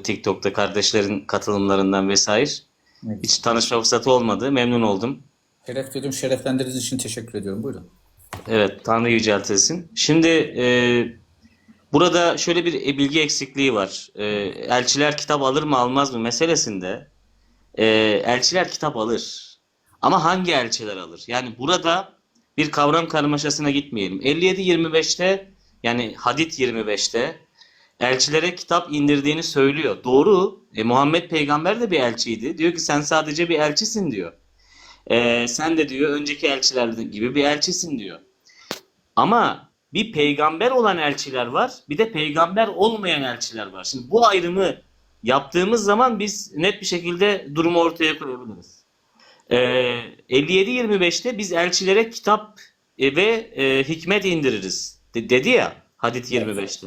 TikTok'ta kardeşlerin katılımlarından vesaire. Evet. Hiç tanışma fırsatı olmadı. Memnun oldum. Şeref duydum. Şereflendirdiğiniz için teşekkür ediyorum. Buyurun. Evet, Tanrı yüceltilsin. Şimdi e, burada şöyle bir bilgi eksikliği var. E, elçiler kitap alır mı almaz mı meselesinde e, elçiler kitap alır. Ama hangi elçiler alır? Yani burada bir kavram karmaşasına gitmeyelim. 57-25'te yani Hadit 25'te elçilere kitap indirdiğini söylüyor. Doğru. E, Muhammed peygamber de bir elçiydi. Diyor ki sen sadece bir elçisin diyor. E, sen de diyor önceki elçiler gibi bir elçisin diyor. Ama bir peygamber olan elçiler var, bir de peygamber olmayan elçiler var. Şimdi bu ayrımı yaptığımız zaman biz net bir şekilde durumu ortaya koyabiliriz. Ee, 57-25'te biz elçilere kitap e, ve e, hikmet indiririz de- dedi ya Hadit 25'te.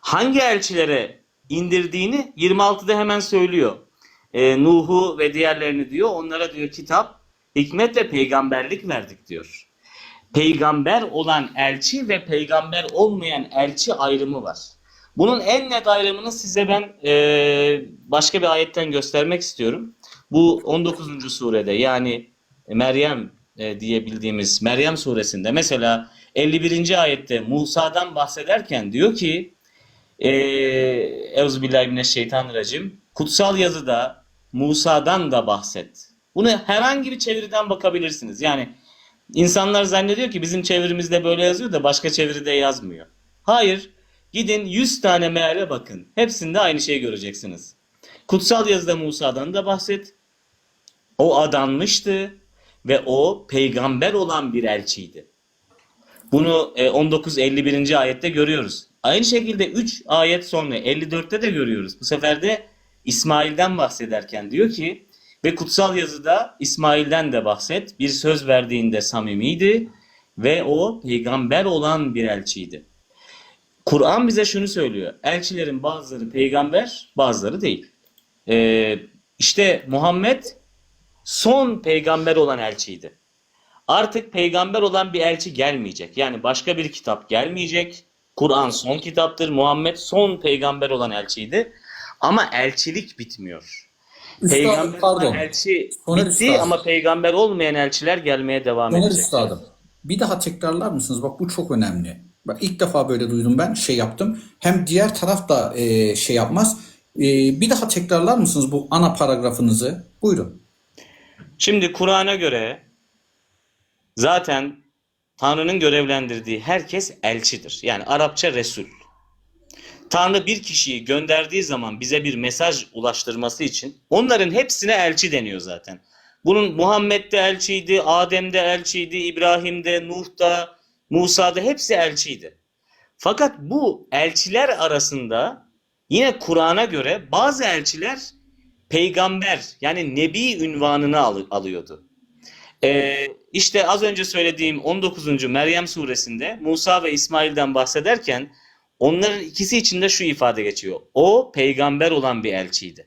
Hangi elçilere indirdiğini 26'da hemen söylüyor. Ee, Nuh'u ve diğerlerini diyor. Onlara diyor kitap, hikmet ve peygamberlik verdik diyor peygamber olan elçi ve peygamber olmayan elçi ayrımı var. Bunun en net ayrımını size ben e, başka bir ayetten göstermek istiyorum. Bu 19. surede yani Meryem e, diye bildiğimiz Meryem suresinde mesela 51. ayette Musa'dan bahsederken diyor ki e, Euzubillahimineşşeytanirracim kutsal yazıda Musa'dan da bahset. Bunu herhangi bir çeviriden bakabilirsiniz. Yani İnsanlar zannediyor ki bizim çevirimizde böyle yazıyor da başka çeviride yazmıyor. Hayır. Gidin 100 tane meale bakın. Hepsinde aynı şeyi göreceksiniz. Kutsal yazıda Musa'dan da bahset. O adanmıştı ve o peygamber olan bir elçiydi. Bunu e, 19.51. ayette görüyoruz. Aynı şekilde 3 ayet sonra 54'te de görüyoruz. Bu sefer de İsmail'den bahsederken diyor ki ve kutsal yazıda İsmail'den de bahset. Bir söz verdiğinde samimiydi ve o peygamber olan bir elçiydi. Kur'an bize şunu söylüyor. Elçilerin bazıları peygamber, bazıları değil. Ee, işte Muhammed son peygamber olan elçiydi. Artık peygamber olan bir elçi gelmeyecek. Yani başka bir kitap gelmeyecek. Kur'an son kitaptır. Muhammed son peygamber olan elçiydi. Ama elçilik bitmiyor. Üstadım Peygamber pardon. elçi Soner bitti üstadım. ama peygamber olmayan elçiler gelmeye devam Soner edecek. üstadım. Bir daha tekrarlar mısınız? Bak bu çok önemli. Bak ilk defa böyle duydum ben şey yaptım. Hem diğer taraf da e, şey yapmaz. E, bir daha tekrarlar mısınız bu ana paragrafınızı? Buyurun. Şimdi Kur'an'a göre zaten Tanrı'nın görevlendirdiği herkes elçidir. Yani Arapça Resul. Tanrı bir kişiyi gönderdiği zaman bize bir mesaj ulaştırması için onların hepsine elçi deniyor zaten. Bunun Muhammed de elçiydi, Adem de elçiydi, İbrahim de, Nuh da, Musa da hepsi elçiydi. Fakat bu elçiler arasında yine Kur'an'a göre bazı elçiler peygamber yani nebi ünvanını al- alıyordu. Ee, işte az önce söylediğim 19. Meryem suresinde Musa ve İsmail'den bahsederken onların ikisi içinde şu ifade geçiyor. O peygamber olan bir elçiydi.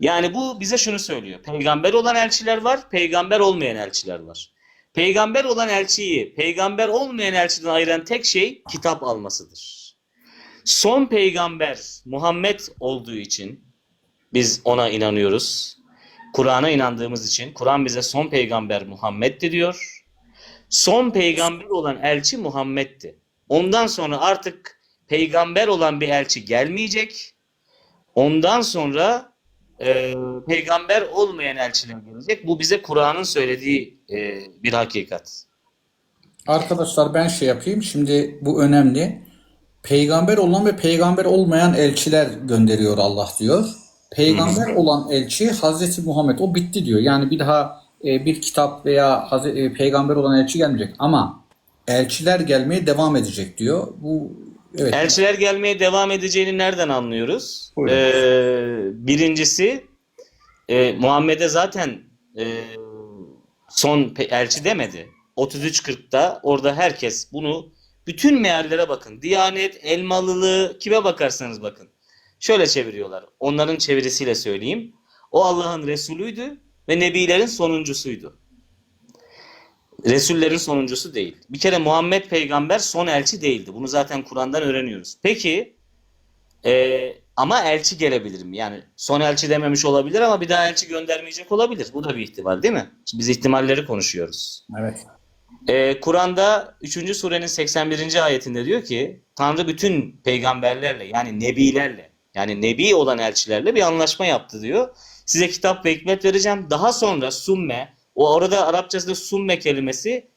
Yani bu bize şunu söylüyor. Peygamber olan elçiler var, peygamber olmayan elçiler var. Peygamber olan elçiyi peygamber olmayan elçiden ayıran tek şey kitap almasıdır. Son peygamber Muhammed olduğu için biz ona inanıyoruz. Kur'an'a inandığımız için Kur'an bize son peygamber Muhammed'di diyor. Son peygamber olan elçi Muhammed'di. Ondan sonra artık peygamber olan bir elçi gelmeyecek. Ondan sonra e, peygamber olmayan elçiler gelecek. Bu bize Kur'an'ın söylediği e, bir hakikat. Arkadaşlar ben şey yapayım. Şimdi bu önemli. Peygamber olan ve peygamber olmayan elçiler gönderiyor Allah diyor. Peygamber olan elçi Hazreti Muhammed. O bitti diyor. Yani bir daha e, bir kitap veya Hazreti, e, peygamber olan elçi gelmeyecek. Ama elçiler gelmeye devam edecek diyor. Bu evet. Elçiler gelmeye devam edeceğini nereden anlıyoruz? Buyurun. Ee, birincisi e, Muhammed'e zaten e, son pe- elçi demedi. 33.40'da orada herkes bunu bütün meallere bakın. Diyanet, Elmalılı kime bakarsanız bakın. Şöyle çeviriyorlar. Onların çevirisiyle söyleyeyim. O Allah'ın Resulüydü ve Nebilerin sonuncusuydu. Resullerin sonuncusu değil. Bir kere Muhammed peygamber son elçi değildi. Bunu zaten Kur'an'dan öğreniyoruz. Peki e, ama elçi gelebilir mi? Yani son elçi dememiş olabilir ama bir daha elçi göndermeyecek olabilir. Bu da bir ihtimal değil mi? Şimdi biz ihtimalleri konuşuyoruz. Evet. Ee, Kur'an'da 3. surenin 81. ayetinde diyor ki Tanrı bütün peygamberlerle yani nebilerle yani nebi olan elçilerle bir anlaşma yaptı diyor. Size kitap ve hikmet vereceğim. Daha sonra summe o orada Arapçasında summe kelimesi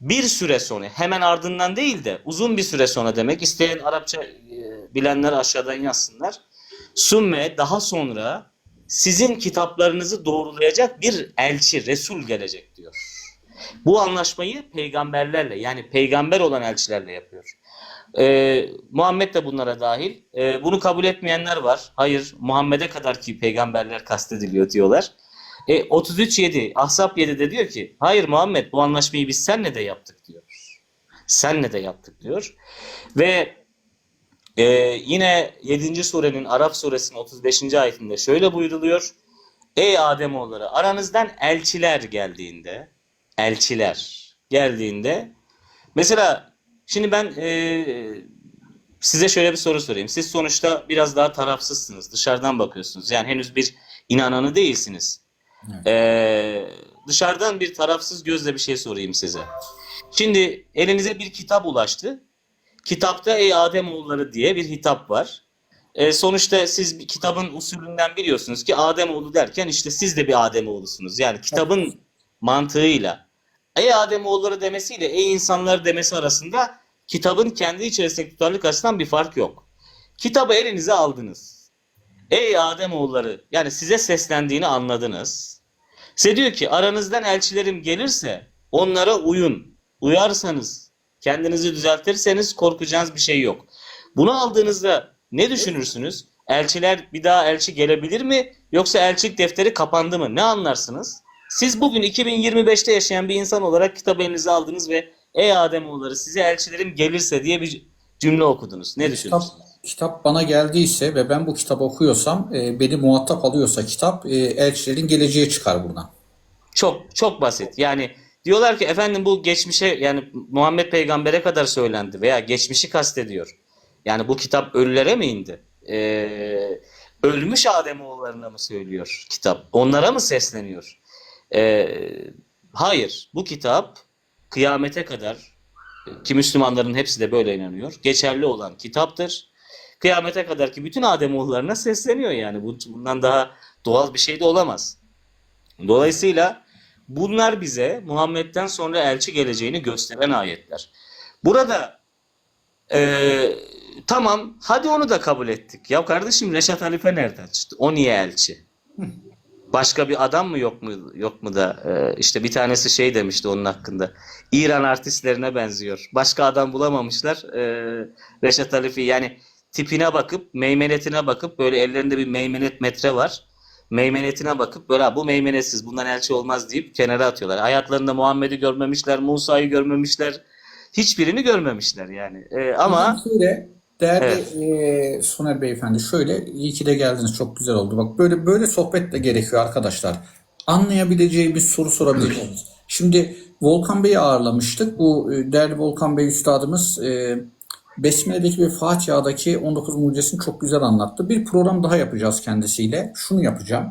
bir süre sonra hemen ardından değil de uzun bir süre sonra demek. İsteyen Arapça e, bilenler aşağıdan yazsınlar. Summe daha sonra sizin kitaplarınızı doğrulayacak bir elçi, Resul gelecek diyor. Bu anlaşmayı peygamberlerle yani peygamber olan elçilerle yapıyor. Ee, Muhammed de bunlara dahil. Ee, bunu kabul etmeyenler var. Hayır Muhammed'e kadar ki peygamberler kastediliyor diyorlar. E, 33.7 Ahzab 7'de diyor ki hayır Muhammed bu anlaşmayı biz senle de yaptık diyor. Senle de yaptık diyor. Ve e, yine 7. surenin Arap suresinin 35. ayetinde şöyle buyruluyor. Ey Ademoğulları aranızdan elçiler geldiğinde elçiler geldiğinde mesela şimdi ben e, size şöyle bir soru sorayım. Siz sonuçta biraz daha tarafsızsınız. Dışarıdan bakıyorsunuz. Yani henüz bir inananı değilsiniz. Ee, dışarıdan bir tarafsız gözle bir şey sorayım size. Şimdi elinize bir kitap ulaştı. Kitapta Ey Ademoğulları diye bir hitap var. Ee, sonuçta siz bir kitabın usulünden biliyorsunuz ki Ademoğlu derken işte siz de bir Ademoğlusunuz. Yani kitabın mantığıyla Ey Ademoğulları demesiyle Ey insanlar demesi arasında kitabın kendi içerisindeki tutarlılık açısından bir fark yok. Kitabı elinize aldınız. Ey Ademoğulları yani size seslendiğini anladınız. Size diyor ki aranızdan elçilerim gelirse onlara uyun. Uyarsanız kendinizi düzeltirseniz korkacağınız bir şey yok. Bunu aldığınızda ne düşünürsünüz? Elçiler bir daha elçi gelebilir mi? Yoksa elçilik defteri kapandı mı? Ne anlarsınız? Siz bugün 2025'te yaşayan bir insan olarak kitabı elinize aldınız ve Ey Ademoğulları size elçilerim gelirse diye bir cümle okudunuz. Ne Kitap, düşünürsünüz? kitap bana geldiyse ve ben bu kitabı okuyorsam e, beni muhatap alıyorsa kitap e, elçilerin geleceği çıkar buradan. Çok çok basit. Yani diyorlar ki efendim bu geçmişe yani Muhammed peygambere kadar söylendi veya geçmişi kastediyor. Yani bu kitap ölülere mi indi? Ee, ölmüş Ademoğullarına mı söylüyor kitap? Onlara mı sesleniyor? Ee, hayır. Bu kitap kıyamete kadar ki Müslümanların hepsi de böyle inanıyor. Geçerli olan kitaptır. Kıyamete kadar ki bütün Ademoğullarına sesleniyor yani. Bu- Bundan daha doğal bir şey de olamaz. Dolayısıyla bunlar bize Muhammed'den sonra elçi geleceğini gösteren ayetler. Burada eee, tamam hadi onu da kabul ettik. Ya kardeşim Reşat Halife nereden çıktı? O niye elçi? Başka bir adam mı yok mu yok mu da eee, işte bir tanesi şey demişti onun hakkında. İran artistlerine benziyor. Başka adam bulamamışlar. Eee, Reşat Halife yani tipine bakıp meymenetine bakıp böyle ellerinde bir meymenet metre var meymenetine bakıp böyle "Ha, bu meymenetsiz bundan elçi olmaz deyip kenara atıyorlar. Hayatlarında Muhammed'i görmemişler, Musa'yı görmemişler. Hiçbirini görmemişler yani. Ee, ama Şöyle değerli Evet. e, Soner Beyefendi şöyle iyi ki de geldiniz çok güzel oldu. Bak böyle böyle sohbet de gerekiyor arkadaşlar. Anlayabileceği bir soru sorabileceğimiz. Şimdi Volkan Bey'i ağırlamıştık. Bu e, değerli Volkan Bey üstadımız e, Besmele'deki ve Fatiha'daki 19 mucizesini çok güzel anlattı. Bir program daha yapacağız kendisiyle. Şunu yapacağım.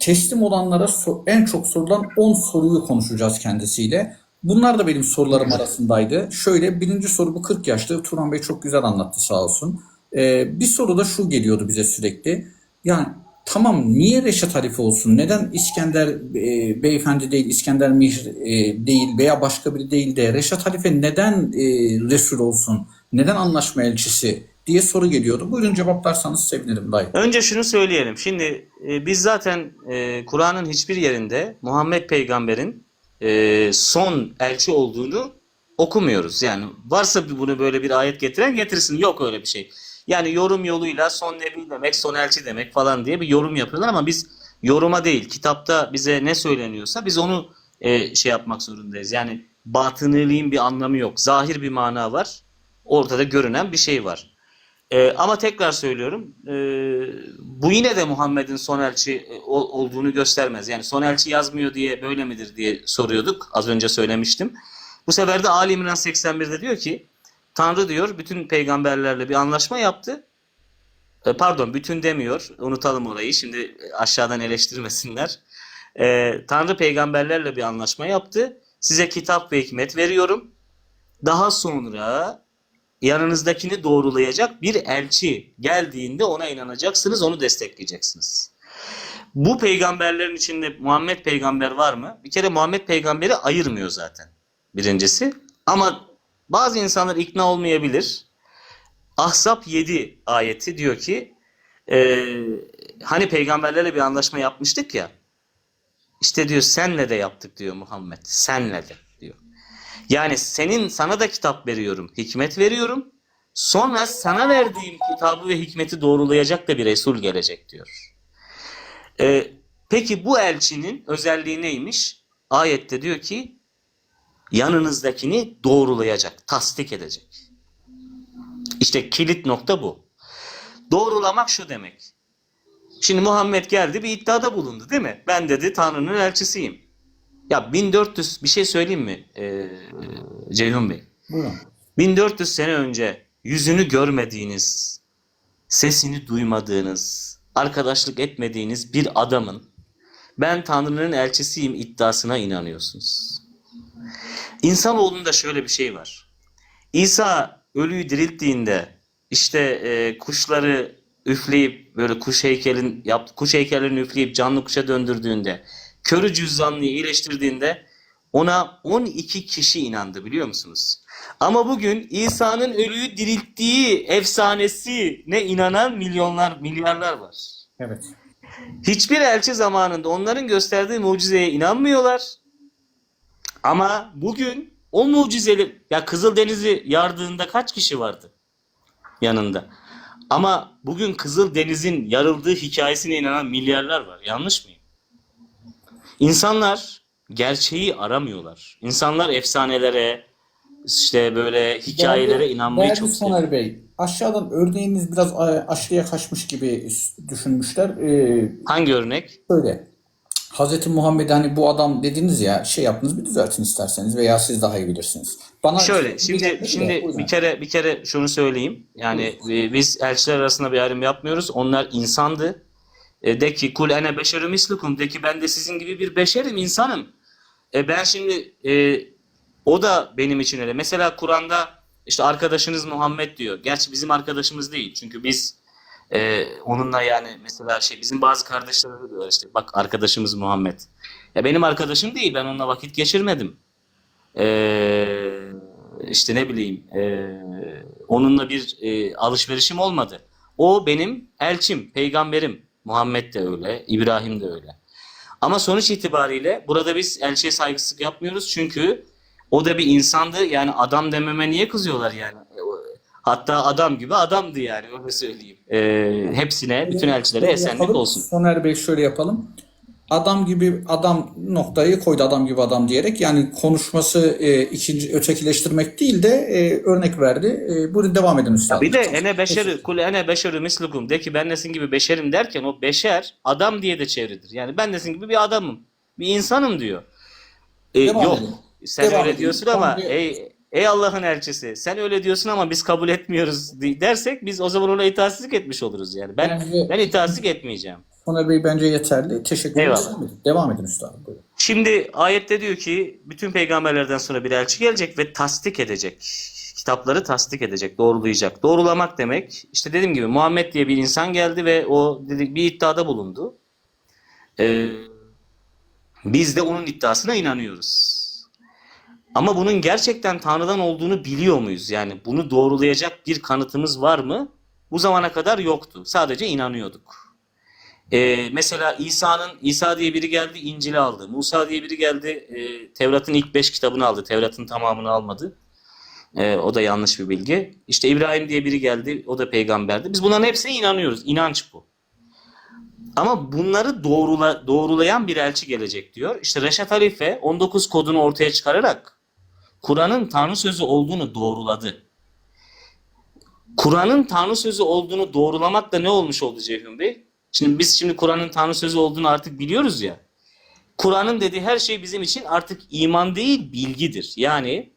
Teslim olanlara en çok sorulan 10 soruyu konuşacağız kendisiyle. Bunlar da benim sorularım arasındaydı. Şöyle birinci soru bu 40 yaşlı. Turan Bey çok güzel anlattı sağ olsun. Ee, bir soru da şu geliyordu bize sürekli. Yani tamam niye Reşat Halife olsun? Neden İskender e, beyefendi değil, İskender Mihr e, değil veya başka biri değil de Reşat Halife neden e, Resul olsun? Neden anlaşma elçisi diye soru geliyordu. Buyurun cevaplarsanız sevinirim dayı. önce şunu söyleyelim. Şimdi e, biz zaten e, Kur'an'ın hiçbir yerinde Muhammed peygamberin e, son elçi olduğunu okumuyoruz. Yani varsa bunu böyle bir ayet getiren getirsin. Yok öyle bir şey. Yani yorum yoluyla son nebi demek, son elçi demek falan diye bir yorum yapıyorlar ama biz yoruma değil, kitapta bize ne söyleniyorsa biz onu e, şey yapmak zorundayız. Yani batıniliğin bir anlamı yok. Zahir bir mana var. Ortada görünen bir şey var. E, ama tekrar söylüyorum, e, bu yine de Muhammed'in son elçi e, ol- olduğunu göstermez. Yani son elçi yazmıyor diye böyle midir diye soruyorduk. Az önce söylemiştim. Bu sefer de Ali İmran 81'de diyor ki, Tanrı diyor bütün peygamberlerle bir anlaşma yaptı. E, Pardon, bütün demiyor. Unutalım orayı. Şimdi aşağıdan eleştirmesinler. E, Tanrı peygamberlerle bir anlaşma yaptı. Size kitap ve hikmet veriyorum. Daha sonra yanınızdakini doğrulayacak bir elçi geldiğinde ona inanacaksınız, onu destekleyeceksiniz. Bu peygamberlerin içinde Muhammed peygamber var mı? Bir kere Muhammed peygamberi ayırmıyor zaten. Birincisi. Ama bazı insanlar ikna olmayabilir. Ahzab 7 ayeti diyor ki e, hani peygamberlerle bir anlaşma yapmıştık ya işte diyor senle de yaptık diyor Muhammed. Senle de. Yani senin sana da kitap veriyorum, hikmet veriyorum. Sonra sana verdiğim kitabı ve hikmeti doğrulayacak da bir Resul gelecek diyor. Ee, peki bu elçinin özelliği neymiş? Ayette diyor ki yanınızdakini doğrulayacak, tasdik edecek. İşte kilit nokta bu. Doğrulamak şu demek. Şimdi Muhammed geldi bir iddiada bulundu değil mi? Ben dedi Tanrı'nın elçisiyim. Ya 1400 bir şey söyleyeyim mi ee, Ceyhun Bey? Buyurun. 1400 sene önce yüzünü görmediğiniz, sesini duymadığınız, arkadaşlık etmediğiniz bir adamın ben Tanrı'nın elçisiyim iddiasına inanıyorsunuz. İnsanoğlunda şöyle bir şey var. İsa ölüyü dirilttiğinde işte e, kuşları üfleyip böyle kuş heykelin yap, kuş heykellerini üfleyip canlı kuşa döndürdüğünde, körü cüzzamlıyı iyileştirdiğinde ona 12 kişi inandı biliyor musunuz? Ama bugün İsa'nın ölüyü dirilttiği efsanesine inanan milyonlar, milyarlar var. Evet. Hiçbir elçi zamanında onların gösterdiği mucizeye inanmıyorlar. Ama bugün o mucizeli ya Kızıldeniz'i yardığında kaç kişi vardı yanında? Ama bugün Kızıldeniz'in yarıldığı hikayesine inanan milyarlar var. Yanlış mıyım? İnsanlar gerçeği aramıyorlar. İnsanlar efsanelere, işte böyle hikayelere Değerli- inanmayı değerli çok seviyor. Soner Bey, aşağıdan örneğiniz biraz aşırıya kaçmış gibi düşünmüşler. Ee, Hangi örnek? Şöyle. Hazreti Muhammed hani bu adam dediniz ya şey yaptınız bir düzeltin isterseniz veya siz daha iyi bilirsiniz. Bana Şöyle şimdi şimdi bir kere bir kere şunu söyleyeyim. Yani e, biz elçiler arasında bir ayrım yapmıyoruz. Onlar insandı. E, de ki kul ene beşerü mislukum de ki ben de sizin gibi bir beşerim insanım. E, ben şimdi e, o da benim için öyle. Mesela Kur'an'da işte arkadaşınız Muhammed diyor. Gerçi bizim arkadaşımız değil. Çünkü biz e, onunla yani mesela şey bizim bazı kardeşlerimiz diyorlar işte bak arkadaşımız Muhammed. Ya benim arkadaşım değil. Ben onunla vakit geçirmedim. Ee, işte ne bileyim ee, onunla bir ee, alışverişim olmadı. O benim elçim, peygamberim. Muhammed de öyle, İbrahim de öyle. Ama sonuç itibariyle burada biz elçiye saygısızlık yapmıyoruz çünkü o da bir insandı. Yani adam dememe niye kızıyorlar yani? Hatta adam gibi adamdı yani öyle söyleyeyim. Ee, hepsine, bütün elçilere esenlik olsun. Soner Bey şöyle yapalım. Adam gibi adam noktayı koydu adam gibi adam diyerek yani konuşması e, ikinci ötekileştirmek değil de e, örnek verdi. E, burada devam edin üstadım. Bir de ene beşeri, kul ene beşeri mislukum de ki ben nesin gibi beşerim derken o beşer adam diye de çevridir. Yani ben nesin gibi bir adamım. Bir insanım diyor. E, Devam yok. edelim. Sen Devam öyle edelim. diyorsun ama Tamam, ey ey Allah'ın elçisi sen öyle diyorsun ama biz kabul etmiyoruz dersek biz o zaman ona itaatsizlik etmiş oluruz yani. Ben Bence- ben itaatsizlik etmeyeceğim. Soner Bey bence yeterli. Teşekkür ederim. Devam edin. Üstadım. Buyurun. Şimdi ayette diyor ki bütün peygamberlerden sonra bir elçi gelecek ve tasdik edecek. Kitapları tasdik edecek, doğrulayacak. Doğrulamak demek işte dediğim gibi Muhammed diye bir insan geldi ve o dedik bir iddiada bulundu. Ee, biz de onun iddiasına inanıyoruz. Ama bunun gerçekten Tanrı'dan olduğunu biliyor muyuz? Yani bunu doğrulayacak bir kanıtımız var mı? Bu zamana kadar yoktu. Sadece inanıyorduk. Ee, mesela İsa'nın İsa diye biri geldi İncil'i aldı. Musa diye biri geldi e, Tevrat'ın ilk beş kitabını aldı. Tevrat'ın tamamını almadı. Ee, o da yanlış bir bilgi. İşte İbrahim diye biri geldi. O da peygamberdi. Biz bunların hepsine inanıyoruz. İnanç bu. Ama bunları doğrula, doğrulayan bir elçi gelecek diyor. İşte Reşat Halife 19 kodunu ortaya çıkararak Kur'an'ın Tanrı sözü olduğunu doğruladı. Kur'an'ın Tanrı sözü olduğunu doğrulamak da ne olmuş oldu Ceyhun Bey? Şimdi biz şimdi Kur'an'ın Tanrı sözü olduğunu artık biliyoruz ya. Kur'an'ın dediği her şey bizim için artık iman değil bilgidir. Yani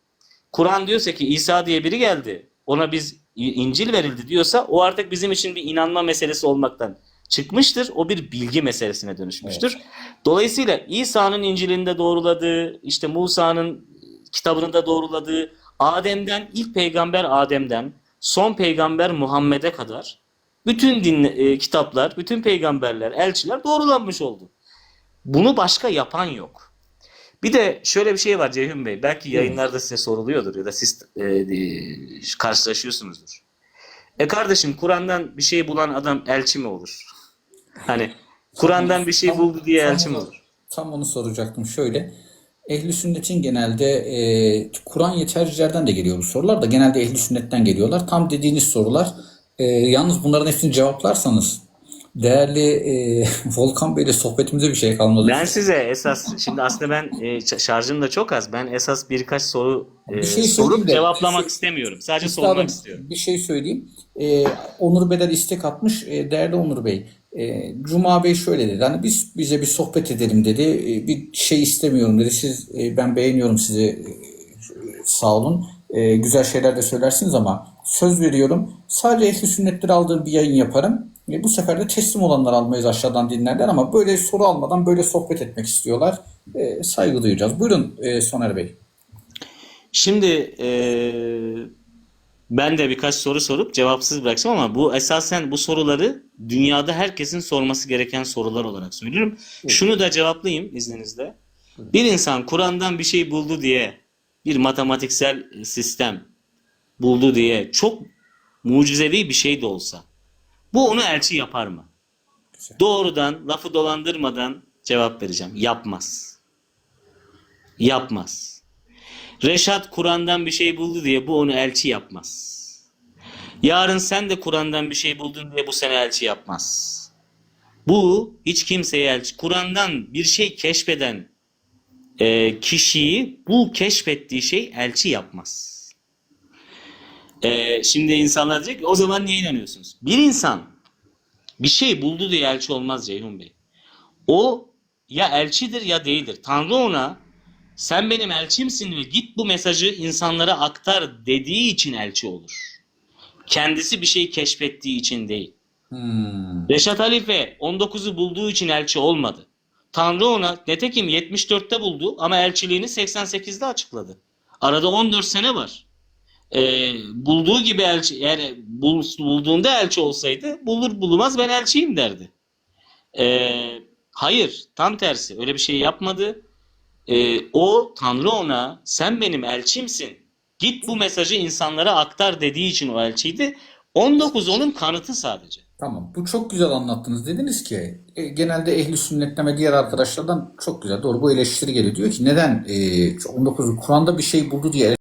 Kur'an diyorsa ki İsa diye biri geldi. Ona biz İncil verildi diyorsa o artık bizim için bir inanma meselesi olmaktan çıkmıştır. O bir bilgi meselesine dönüşmüştür. Dolayısıyla İsa'nın İncil'inde doğruladığı, işte Musa'nın kitabını da doğruladığı, Adem'den, ilk peygamber Adem'den, son peygamber Muhammed'e kadar bütün din e, kitaplar, bütün peygamberler, elçiler doğrulanmış oldu. Bunu başka yapan yok. Bir de şöyle bir şey var Ceyhun Bey. Belki yayınlarda size soruluyordur ya da siz e, e, karşılaşıyorsunuzdur. E kardeşim Kur'an'dan bir şey bulan adam elçi mi olur? Hani Kur'an'dan bir şey buldu diye elçi mi olur? Tam onu soracaktım. Şöyle, ehli sünnetin genelde e, Kur'an yetercilerden de geliyor bu sorular da genelde ehli sünnetten geliyorlar. Tam dediğiniz sorular. E, yalnız bunların hepsini cevaplarsanız değerli e, Volkan Bey'le sohbetimize bir şey kalmadı. Ben size esas şimdi aslında ben e, şarjım da çok az. Ben esas birkaç soru e, Bir şey sorup de- cevaplamak bir şey- istemiyorum. Sadece Üstadım, sormak istiyorum. Bir şey söyleyeyim. Ee, Onur Bedel istek atmış. Ee, değerli Onur Bey. e, Cuma Bey şöyle dedi. Hani biz bize bir sohbet edelim dedi. Ee, bir şey istemiyorum dedi. Siz e, ben beğeniyorum sizi. e, sağ olun. E, güzel şeyler de söylersiniz ama söz veriyorum. Sadece ehli sünnetleri aldığım bir yayın yaparım. E, bu sefer de teslim olanlar almayız aşağıdan dinlerler ama böyle soru almadan böyle sohbet etmek istiyorlar. E, saygı duyacağız. Buyurun e, Soner Bey. Şimdi e, ben de birkaç soru sorup cevapsız bırakacağım ama bu esasen bu soruları dünyada herkesin sorması gereken sorular olarak söylüyorum. Şunu da cevaplayayım izninizle. Bir insan Kur'an'dan bir şey buldu diye bir matematiksel sistem buldu diye çok mucizevi bir şey de olsa bu onu elçi yapar mı? Güzel. Doğrudan lafı dolandırmadan cevap vereceğim. Yapmaz. Yapmaz. Reşat Kur'an'dan bir şey buldu diye bu onu elçi yapmaz. Yarın sen de Kur'an'dan bir şey buldun diye bu seni elçi yapmaz. Bu hiç kimseye elçi. Kur'an'dan bir şey keşfeden e, kişiyi bu keşfettiği şey elçi yapmaz. E, şimdi insanlar diyecek ki o zaman niye inanıyorsunuz? Bir insan bir şey buldu diye elçi olmaz Ceyhun Bey. O ya elçidir ya değildir. Tanrı ona sen benim elçimsin ve git bu mesajı insanlara aktar dediği için elçi olur. Kendisi bir şey keşfettiği için değil. Hmm. Reşat Halife 19'u bulduğu için elçi olmadı. Tanrı ona netekim 74'te buldu ama elçiliğini 88'de açıkladı. Arada 14 sene var. Ee, bulduğu gibi elçi eğer bul, bulduğunda elçi olsaydı bulur bulmaz ben elçiyim derdi. Ee, hayır tam tersi öyle bir şey yapmadı. Ee, o Tanrı ona sen benim elçimsin git bu mesajı insanlara aktar dediği için o elçiydi. 19 onun kanıtı sadece. Tamam. Bu çok güzel anlattınız. Dediniz ki e, genelde ehli sünnetten diğer arkadaşlardan çok güzel. Doğru bu eleştiri geliyor. Diyor ki neden e, 19 Kur'an'da bir şey buldu diye